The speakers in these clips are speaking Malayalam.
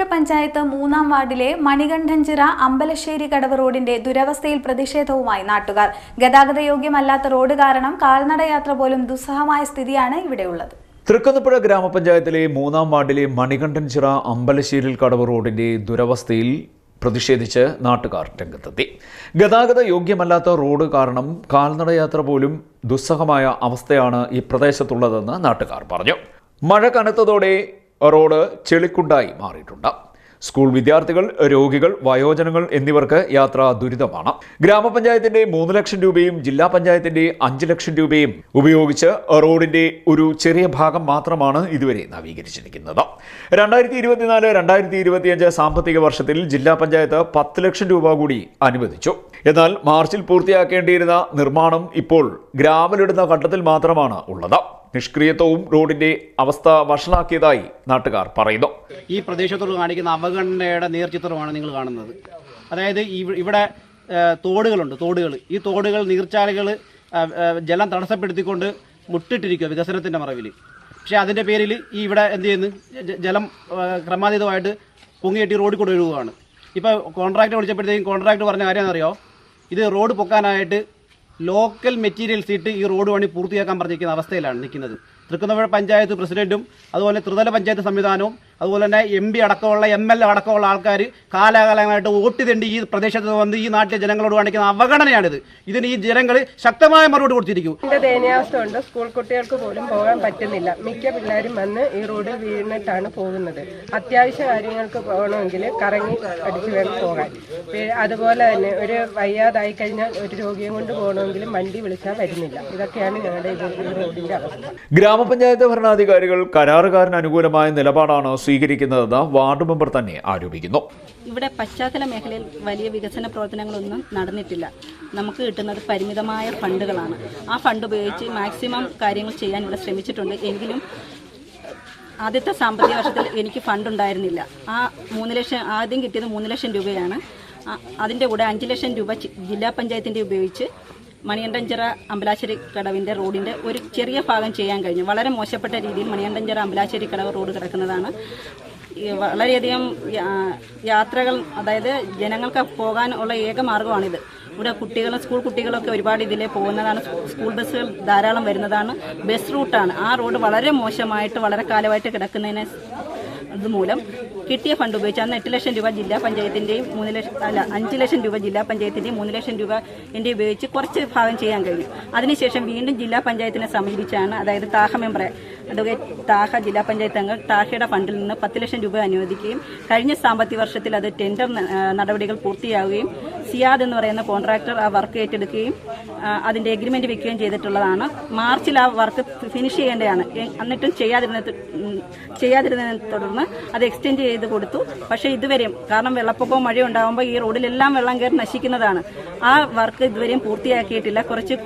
തൃക്കുന്നപ്പുഴ പഞ്ചായത്ത് മൂന്നാം വാർഡിലെ മണികണ്ഠൻചിറ അമ്പലശ്ശേരി കടവ് റോഡിന്റെ ദുരവസ്ഥയിൽ പ്രതിഷേധവുമായി നാട്ടുകാർ. ഗതാഗത യോഗ്യമല്ലാത്ത റോഡ് കാരണം കാൽനടയാത്ര പോലും ദുസ്സഹമായ സ്ഥിതിയാണ് ഇവിടെയുള്ളത്. തൃക്കുന്നപ്പുഴ ഗ്രാമപഞ്ചായത്തിലെ മൂന്നാം വാർഡിലെ മണികണ്ഠൻചിറ അമ്പലശ്ശേരിൽ കടവ് റോഡിന്റെ ദുരവസ്ഥയിൽ പ്രതിഷേധിച്ച് നാട്ടുകാർ രംഗത്തെത്തി. ഗതാഗത യോഗ്യമല്ലാത്ത റോഡ് കാരണം കാൽനടയാത്ര പോലും ദുസ്സഹമായ അവസ്ഥയാണ് ഈ പ്രദേശത്തുള്ളതെന്ന് നാട്ടുകാർ പറഞ്ഞു. മഴ കനത്തതോടെ റോഡ് ചെളിക്കുണ്ടായി മാറിയിട്ടുണ്ട്. സ്കൂൾ വിദ്യാർത്ഥികൾ രോഗികൾ വയോജനങ്ങൾ എന്നിവർക്ക് യാത്ര ദുരിതമാണ്. ഗ്രാമപഞ്ചായത്തിന്റെ മൂന്ന് ലക്ഷം രൂപയും ജില്ലാ പഞ്ചായത്തിന്റെ അഞ്ച് ലക്ഷം രൂപയും ഉപയോഗിച്ച് റോഡിന്റെ ഒരു ചെറിയ ഭാഗം മാത്രമാണ് ഇതുവരെ നവീകരിച്ചിരിക്കുന്നത്. രണ്ടായിരത്തി ഇരുപത്തിനാല് രണ്ടായിരത്തി ഇരുപത്തിയഞ്ച് സാമ്പത്തിക വർഷത്തിൽ ജില്ലാ പഞ്ചായത്ത് പത്ത് ലക്ഷം രൂപ കൂടി അനുവദിച്ചു. എന്നാൽ മാർച്ചിൽ പൂർത്തിയാക്കേണ്ടിയിരുന്ന നിർമ്മാണം ഇപ്പോൾ ഗ്രാമലിടുന്ന ഘട്ടത്തിൽ മാത്രമാണ് ഉള്ളത്. നിഷ്ക്രിയത്വവും റോഡിന്റെ അവസ്ഥ വഷളാക്കിയതായി നാട്ടുകാർ പറയുന്നു. ഈ പ്രദേശത്തോട് കാണിക്കുന്ന അവഗണനയുടെ നേർചിത്രമാണ് നിങ്ങൾ കാണുന്നത്. അതായത് ഇവിടെ തോടുകളുണ്ട് തോടുകൾ. ഈ തോടുകൾ നീർച്ചാലുകൾ ജലം തടസ്സപ്പെടുത്തിക്കൊണ്ട് മുട്ടിട്ടിരിക്കുക വികസനത്തിന്റെ മറവിൽ. പക്ഷേ അതിന്റെ പേരിൽ ഈ ഇവിടെ എന്ത് ചെയ്യുന്നു? ജലം ക്രമാതീതമായിട്ട് പൊങ്ങിയെട്ടി റോഡിൽ കൂടെ ഒഴുകുകയാണ് ഇപ്പോൾ കോൺട്രാക്ട് വിളിച്ചപ്പോഴത്തേക്കും കോൺട്രാക്ട് പറഞ്ഞ കാര്യം എന്നറിയോ ഇത് റോഡ് പൊക്കാനായിട്ട് ലോക്കൽ മെറ്റീരിയൽസ് ഇട്ട് ഈ റോഡ് പണി പൂർത്തിയാക്കാൻ പറഞ്ഞിരിക്കുന്ന അവസ്ഥയിലാണ് നിൽക്കുന്നത്. തൃക്കുന്നപ്പുഴ പഞ്ചായത്ത് പ്രസിഡന്റും അതുപോലെ ത്രിതല പഞ്ചായത്ത് സംവിധാനവും അതുപോലെ തന്നെ എം പി അടക്കമുള്ള എം എൽ എ അടക്കമുള്ള ആൾക്കാർ കാലാകാലങ്ങളായിട്ട് വോട്ട് തെണ്ടി ഈ പ്രദേശത്ത് വന്ന് ഈ നാട്ടിലെ ജനങ്ങളോട് കാണിക്കുന്ന അവഗണനയാണിത്. ഇതിന് ഈ ജനങ്ങൾ ശക്തമായ മറുപടി കൊടുത്തിരിക്കും ഇതിന്റെ ദയനീയാവസ്ഥ ഉണ്ട് സ്കൂൾ കുട്ടികൾക്ക് പോലും പോകാൻ പറ്റുന്നില്ല. മിക്ക പിള്ളേരും വന്ന് ഈ റോഡിൽ വീണിട്ടാണ് പോകുന്നത്. അത്യാവശ്യ കാര്യങ്ങൾക്ക് പോകണമെങ്കിൽ കറങ്ങി അടിച്ചു വേണം പോകാൻ. അതുപോലെ തന്നെ ഒരു വയ്യാതായി കഴിഞ്ഞാൽ ഒരു രോഗിയെ കൊണ്ട് പോകണമെങ്കിലും വണ്ടി വിളിച്ചാൽ വരുന്നില്ല. ഇതൊക്കെയാണ് ഞങ്ങളുടെ ഈ റോഡിന്റെ അവസ്ഥ. ഗ്രാമപഞ്ചായത്ത് ഭരണാധികാരികൾ കരാറുകാരന് അനുകൂലമായ നിലപാടാണ് സ്വീകരിക്കുന്നതെന്ന് വാർഡ് മെമ്പർ തന്നെ ആരോപിക്കുന്നു. ഇവിടെ പശ്ചാത്തല മേഖലയിൽ വലിയ വികസന പ്രവർത്തനങ്ങളൊന്നും നടന്നിട്ടില്ല. നമുക്ക് കിട്ടുന്നത് പരിമിതമായ ഫണ്ടുകളാണ്. ആ ഫണ്ട് ഉപയോഗിച്ച് മാക്സിമം കാര്യങ്ങൾ ചെയ്യാൻ ഇവിടെ ശ്രമിച്ചിട്ടുണ്ട്. എങ്കിലും ആദ്യത്തെ സാമ്പത്തിക വർഷത്തിൽ എനിക്ക് ഫണ്ട് ഉണ്ടായിരുന്നില്ല. ആ മൂന്ന് ലക്ഷം ആദ്യം കിട്ടിയത് മൂന്ന് ലക്ഷം രൂപയാണ്. അതിന്റെ കൂടെ അഞ്ച് ലക്ഷം രൂപ ജില്ലാ പഞ്ചായത്തിന്റെ ഉപയോഗിച്ച് മണിയണ്ടഞ്ചിറ അമ്പലാശ്ശേരി കടവിന്റെ റോഡിന്റെ ഒരു ചെറിയ ഭാഗം ചെയ്യാൻ കഴിഞ്ഞു. വളരെ മോശപ്പെട്ട രീതിയിൽ മണിയണ്ടഞ്ചിറ അമ്പലാശ്ശേരി കടവ് റോഡ് കിടക്കുന്നതാണ്. വളരെയധികം യാത്രകൾ അതായത് ജനങ്ങൾക്ക് പോകാൻ ഉള്ള ഏക മാർഗമാണിത് ഇവിടെ കുട്ടികൾ സ്കൂൾ കുട്ടികളൊക്കെ ഒരുപാട് ഇതിലെ പോകുന്നതാണ്. സ്കൂൾ ബസ്സുകൾ ധാരാളം വരുന്നതാണ്. ബസ് റൂട്ടാണ്. ആ റോഡ് വളരെ മോശമായിട്ട് വളരെ കാലമായിട്ട് കിടക്കുന്നതിനെ ഇതുമൂലം കിട്ടിയ ഫണ്ട് ഉപയോഗിച്ച് അന്ന് എട്ട് ലക്ഷം രൂപ ജില്ലാ പഞ്ചായത്തിന്റെയും മൂന്ന് ലക്ഷം അല്ല അഞ്ച് ലക്ഷം രൂപ ജില്ലാ പഞ്ചായത്തിന്റെയും മൂന്ന് ലക്ഷം രൂപ എന്റെ ഉപയോഗിച്ച് കുറച്ച് ഭാഗം ചെയ്യാൻ കഴിഞ്ഞു. അതിനുശേഷം വീണ്ടും ജില്ലാ പഞ്ചായത്തിനെ സമീപിച്ചാണ് അതായത് താഹ മെമ്പറെ അഡ്വക്കേറ്റ് താഹ ജില്ലാ പഞ്ചായത്ത് അംഗം താഹയുടെ ഫണ്ടിൽ നിന്ന് പത്ത് ലക്ഷം രൂപ അനുവദിക്കുകയും കഴിഞ്ഞ സാമ്പത്തിക വർഷത്തിൽ അത് ടെൻഡർ നടപടികൾ പൂർത്തിയാവുകയും സിയാദ് എന്ന് പറയുന്ന കോൺട്രാക്ടർ ആ വർക്ക് ഏറ്റെടുക്കുകയും അതിന്റെ അതിന്റെ എഗ്രിമെന്റ് വെക്കുകയും ചെയ്തിട്ടുള്ളതാണ്. മാർച്ചിൽ ആ വർക്ക് ഫിനിഷ് ചെയ്യേണ്ടതാണ്. എന്നിട്ടും ചെയ്യാതിരുന്നത് ഉം, ചെയ്യാതിരുന്നതിനെ തുടർന്ന് അത് എക്സ്റ്റെൻഡ് ചെയ്ത് കൊടുത്തു. പക്ഷേ ഇതുവരെയും കാരണം വെള്ളപ്പൊക്കവും മഴയും ഉണ്ടാകുമ്പോൾ ഈ റോഡിലെല്ലാം വെള്ളം കയറി നശിക്കുന്നതാണ്. ആ വർക്ക് ഇതുവരെയും പൂർത്തിയാക്കിയിട്ടില്ല. കുറച്ച്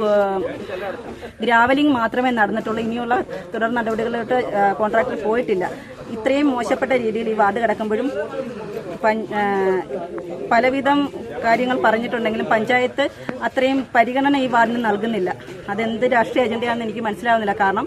ഗ്രാവലിംഗ് മാത്രമേ നടന്നിട്ടുള്ളൂ. ഇനിയുള്ള തുടർ നടപടികളിലോട്ട് കോൺട്രാക്ടർ പോയിട്ടില്ല. ഇത്രയും മോശപ്പെട്ട രീതിയിൽ ഈ വാർഡ് കിടക്കുമ്പോഴും പലവിധം കാര്യങ്ങൾ പറഞ്ഞിട്ടുണ്ടെങ്കിലും പഞ്ചായത്ത് അത്രയും പരിഗണന ഈ വാർഡിന് നൽകുന്നില്ല. അതെന്ത് രാഷ്ട്രീയ അജണ്ടയാണെന്ന് എനിക്ക് മനസ്സിലാവുന്നില്ല. കാരണം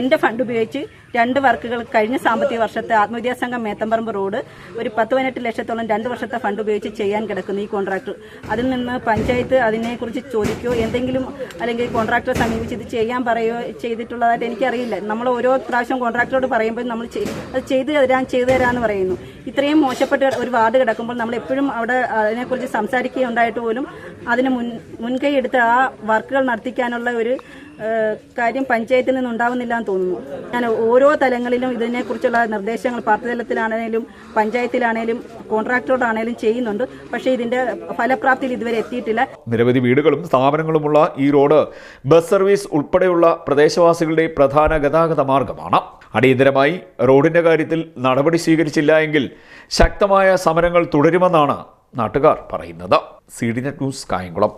എന്റെ ഫണ്ട് ഉപയോഗിച്ച് രണ്ട് വർക്കുകൾ കഴിഞ്ഞ സാമ്പത്തിക വർഷത്തെ ആത്മവിദ്യാ സംഘം മേത്തമ്പറമ്പ് റോഡ് ഒരു പത്ത് പതിനെട്ട് ലക്ഷത്തോളം രണ്ട് വർഷത്തെ ഫണ്ട് ഉപയോഗിച്ച് ചെയ്യാൻ കിടക്കുന്നു ഈ കോൺട്രാക്ടർ അതിൽ നിന്ന് പഞ്ചായത്ത് അതിനെക്കുറിച്ച് ചോദിക്കുകയോ എന്തെങ്കിലും അല്ലെങ്കിൽ കോൺട്രാക്ടറെ സമീപിച്ച് ഇത് ചെയ്യാൻ പറയുകയോ ചെയ്തിട്ടുള്ളതായിട്ട് എനിക്കറിയില്ല. നമ്മൾ ഓരോ പ്രാവശ്യം കോൺട്രാക്ടറോട് പറയുമ്പോൾ നമ്മൾ അത് ചെയ്തു തരാൻ ചെയ്തു തരാമെന്ന് പറയുന്നു. ഇത്രയും മോശപ്പെട്ട ഒരു വാർഡ് കിടക്കുമ്പോൾ നമ്മൾ എപ്പോഴും അവിടെ അതിനെക്കുറിച്ച് സംസാരിക്കുകയുണ്ടായിട്ട് പോലും അതിന് മുൻ മുൻകൈ എടുത്ത് ആ വർക്കുകൾ നടത്തിക്കാനുള്ള ഒരു കാര്യം പഞ്ചായത്തിൽ നിന്നുണ്ടാവുന്നില്ല എന്ന് തോന്നുന്നു. ഞാൻ ഓരോ തലങ്ങളിലും ഇതിനെക്കുറിച്ചുള്ള നിർദ്ദേശങ്ങൾ പാർട്ടി തലത്തിലാണേലും പഞ്ചായത്തിലാണേലും കോൺട്രാക്ടറോടാണേലും ചെയ്യുന്നുണ്ട്. പക്ഷേ ഇതിന്റെ ഫലപ്രാപ്തിയിൽ ഇതുവരെ എത്തിയിട്ടില്ല. നിരവധി വീടുകളും സ്ഥാപനങ്ങളുമുള്ള ഈ റോഡ് ബസ് സർവീസ് ഉൾപ്പെടെയുള്ള പ്രദേശവാസികളുടെ പ്രധാന ഗതാഗത മാർഗമാണ്. അടിയന്തരമായി റോഡിന്റെ കാര്യത്തിൽ നടപടി സ്വീകരിച്ചില്ല എങ്കിൽ ശക്തമായ സമരങ്ങൾ തുടരുമെന്നാണ് നാട്ടുകാർ പറയുന്നത്. C D net news Kayamkulam.